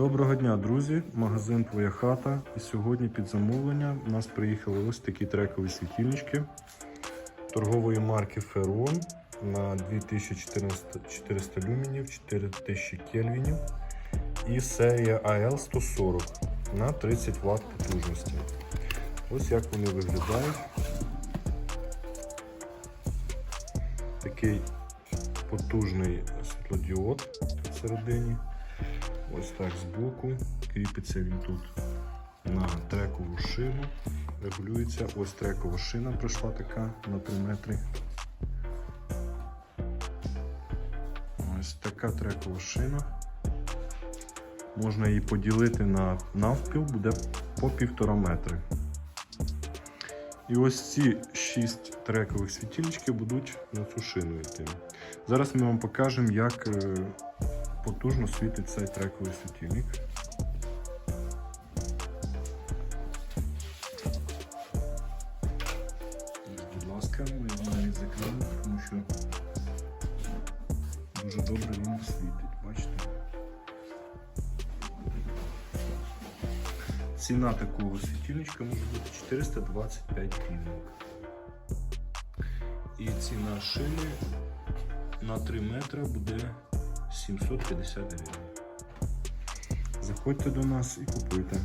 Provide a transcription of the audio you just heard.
Доброго дня, друзі! Магазин Твоя хата. І сьогодні під замовлення у нас приїхали ось такі трекові світильнички торгової марки Ferron на 2400 люменів, 4000 кельвінів і серія AL140 на 30 Вт потужності. Ось як вони виглядають. Такий потужний світлодіод всередині. Ось так збоку. Кріпиться він тут на трекову шину. Регулюється. Ось трекова шина прийшла така на 3 метри. Ось така трекова шина. Можна її поділити на навпіл, буде по півтора метри. І ось ці 6 трекових світильничків будуть на цю шину йти. Зараз ми вам покажемо, як е, потужно світить цей трековий світильник. Будь ласка, ми його навіть закрили, тому що дуже добре він світить, бачите? Ціна такого світильничка може бути 425 гривень. І ціна шини на 3 метри буде 750 гривень. Заходьте до нас і купуйте.